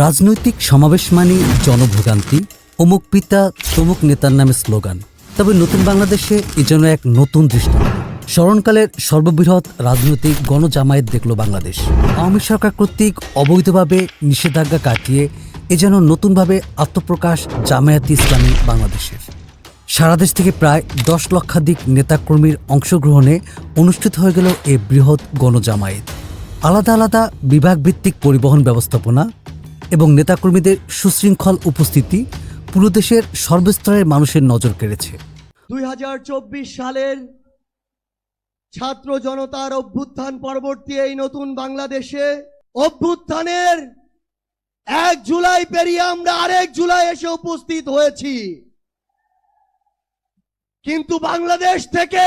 রাজনৈতিক সমাবেশ মানে জনভোগান্তি, অমুক পিতা, তমুক নেতার নামে স্লোগান। তবে নতুন বাংলাদেশে এ যেন এক নতুন দৃষ্টান্ত। স্মরণকালের সর্ববৃহৎ রাজনৈতিক গণজামায়াত দেখল বাংলাদেশ। আওয়ামী সরকার কর্তৃক অবৈধভাবে নিষেধাজ্ঞা কাটিয়ে এ যেন নতুনভাবে আত্মপ্রকাশ জামায়াতি ইসলামী বাংলাদেশের। সারা দেশ থেকে প্রায় দশ লক্ষাধিক নেতাকর্মীর অংশগ্রহণে অনুষ্ঠিত হয়ে গেল এ বৃহৎ গণজামায়াত। আলাদা আলাদা বিভাগভিত্তিক পরিবহন ব্যবস্থাপনা এবং নেতাকর্মীদের সুশৃঙ্খল উপস্থিতি পুরো দেশের সর্বস্তরের মানুষের নজর কেড়েছে। দুই হাজার চব্বিশ সালের ছাত্র জনতার অভ্যুত্থান পরবর্তী এই নতুন বাংলাদেশে অভ্যুত্থানের এক জুলাই পেরিয়ে আমরা আরেক জুলাই এসে উপস্থিত হয়েছি। কিন্তু বাংলাদেশ থেকে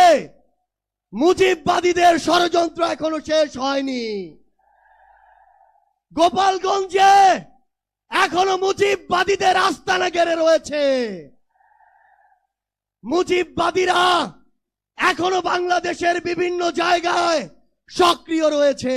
মুজিববাদীদের ষড়যন্ত্র এখনও শেষ হয়নি। গোপালগঞ্জে এখনও মুজিববাদীদের আস্তানা গেড়ে রয়েছে। মুজিববাদীরা এখনও বাংলাদেশের বিভিন্ন জায়গায় সক্রিয় রয়েছে।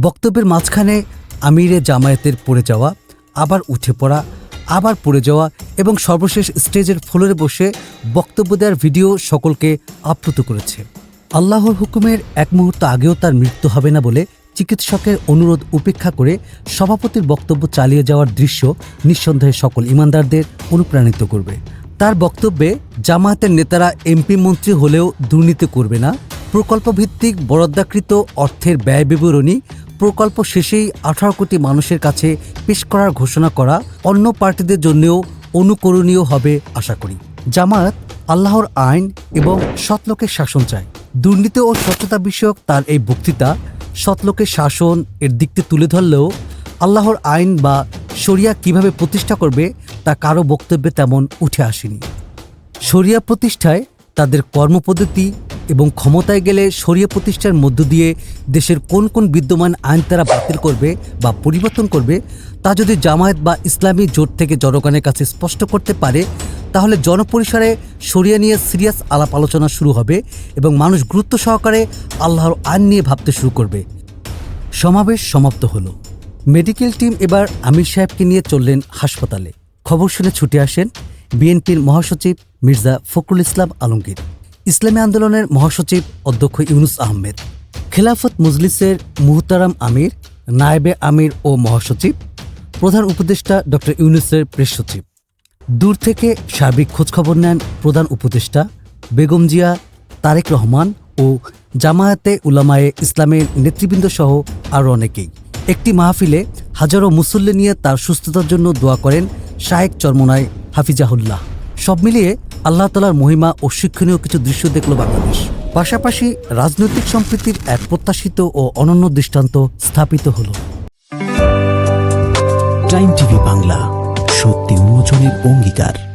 বক্তব্যের মাঝখানে আমিরে জামায়াতের পড়ে যাওয়া, আবার উঠে পড়া, আবার পড়ে যাওয়া এবং সর্বশেষ স্টেজের ফ্লোরে বসে বক্তব্য দেওয়ার ভিডিও সকলকে আপ্লুত করেছে। আল্লাহর হুকুমের এক মুহূর্ত আগেও তার মৃত্যু হবে না বলে চিকিৎসকের অনুরোধ উপেক্ষা করে সভাপতির বক্তব্য চালিয়ে যাওয়ার দৃশ্য নিঃসন্দেহে সকল ইমানদারদের অনুপ্রাণিত করবে। তার বক্তব্যে জামায়াতের নেতারা এমপি মন্ত্রী হলেও দুর্নীতি করবে না। প্রকল্প ভিত্তিক বরাদ্দাকৃত অর্থের ব্যয় বিবরণী প্রকল্প শেষেই আঠারো কোটি মানুষের কাছে পেশ করার ঘোষণা করা অন্য পার্টিদের জন্যও অনুকরণীয় হবে আশা করি। জামায়াত আল্লাহর আইন এবং সৎলোকের শাসন চায়। দুর্নীতি ও স্বচ্ছতা বিষয়ক তার এই বক্তৃতা সৎলোকের শাসন এর দিকটি তুলে ধরলেও আল্লাহর আইন বা শরিয়া কীভাবে প্রতিষ্ঠা করবে তা কারও বক্তব্যে তেমন উঠে আসেনি। শরিয়া প্রতিষ্ঠায় তাদের কর্মপদ্ধতি এবং ক্ষমতায় গেলে শরিয়া প্রতিষ্ঠার মধ্য দিয়ে দেশের কোন কোন বিদ্যমান আইন তারা বাতিল করবে বা পরিবর্তন করবে তা যদি জামায়াত বা ইসলামী জোট থেকে জনগণের কাছে স্পষ্ট করতে পারে তাহলে জনপরিসরে শরিয়া নিয়ে সিরিয়াস আলাপ আলোচনা শুরু হবে এবং মানুষ গুরুত্ব সহকারে আল্লাহর আইন নিয়ে ভাবতে শুরু করবে। সমাবেশ সমাপ্ত হলো। মেডিকেল টিম এবার আমির সাহেবকে নিয়ে চললেন হাসপাতালে। খবর শুনে ছুটে আসেন বিএনপির মহাসচিব মির্জা ফখরুল ইসলাম আলমগীর। ইসলামী আন্দোলনের মহাসচিব অধ্যক্ষ ইউনুস আহমেদ। খেলাফত মজলিসের মুহতারাম আমির, নায়েবে আমির ও মহাসচিব। প্রধান উপদেষ্টা ডক্টর ইউনুসের প্রেস সচিব দূর থেকে সার্বিক খোঁজখবর নেন প্রধান উপদেষ্টা বেগম জিয়া, তারেক রহমান ও জামায়াতে উলামায়ে ইসলামের নেতৃবৃন্দ সহ আরও অনেকেই। একটি মাহফিলে হাজারো মুসল্লি নিয়ে তার সুস্থতার জন্য দোয়া করেন শায়েক চরমনায় হাফিজাহুল্লাহ। সব মিলিয়ে আল্লাহ তালার মহিমা ও শিক্ষণীয় কিছু দৃশ্য দেখল বাংলাদেশ। পাশাপাশি রাজনৈতিক সম্প্রীতির এক প্রত্যাশিত ও অনন্য দৃষ্টান্ত স্থাপিত হলো। Time TV Bangla. সত্যি উন্মোচনের অঙ্গীকার।